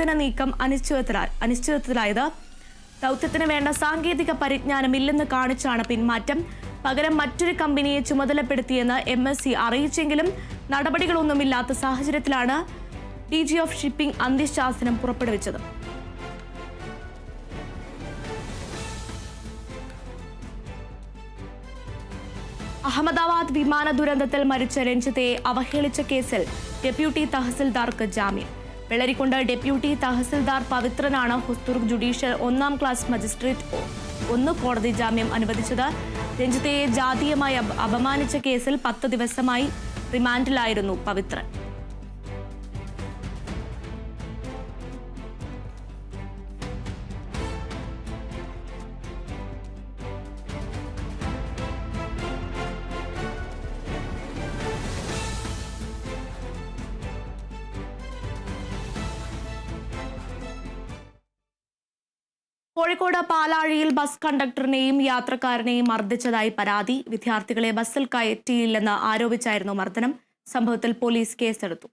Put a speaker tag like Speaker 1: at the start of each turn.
Speaker 1: ഇന്ധന നീക്കം അനിശ്ചിതത്തിലാ അനിശ്ചിതത്തിലായത്. ദൗത്യത്തിന് വേണ്ട സാങ്കേതിക പരിജ്ഞാനം ഇല്ലെന്ന് കാണിച്ചാണ് പിന്മാറ്റം. പകരം മറ്റൊരു കമ്പനിയെ ചുമതലപ്പെടുത്തിയെന്ന് എം എസ് സി അറിയിച്ചെങ്കിലും നടപടികളൊന്നുമില്ലാത്ത സാഹചര്യത്തിലാണ് ഡി ജി ഓഫ് ഷിപ്പിംഗ് അന്ത്യശാസനം പുറപ്പെടുവിച്ചത്. അഹമ്മദാബാദ് വിമാന ദുരന്തത്തിൽ മരിച്ച രഞ്ജിത്തെ അവഹേളിച്ച കേസിൽ ഡെപ്യൂട്ടി തഹസിൽദാർക്ക് ജാമ്യം. വെള്ളരിക്കുണ്ട്. ഡെപ്യൂട്ടി തഹസിൽദാർ പവിത്രനാണ്. ഹുസ്തുർഗ് ജുഡീഷ്യൽ ഒന്നാം ക്ലാസ് മജിസ്ട്രേറ്റ് ഒന്ന് കോടതി ജാമ്യം അനുവദിച്ചത്. രഞ്ജിത്തയെ ജാതീയമായി അപമാനിച്ച കേസിൽ പത്ത് ദിവസമായി റിമാൻഡിലായിരുന്നു പവിത്രൻ. കോഴിക്കോട് പാലാഴിയിൽ ബസ് കണ്ടക്ടറിനെയും യാത്രക്കാരനെയും മർദ്ദിച്ചതായി പരാതി. വിദ്യാർത്ഥികളെ ബസ്സിൽ കയറ്റിയില്ലെന്ന് ആരോപിച്ചായിരുന്നു മർദ്ദനം. സംഭവത്തിൽ പോലീസ് കേസെടുത്തു.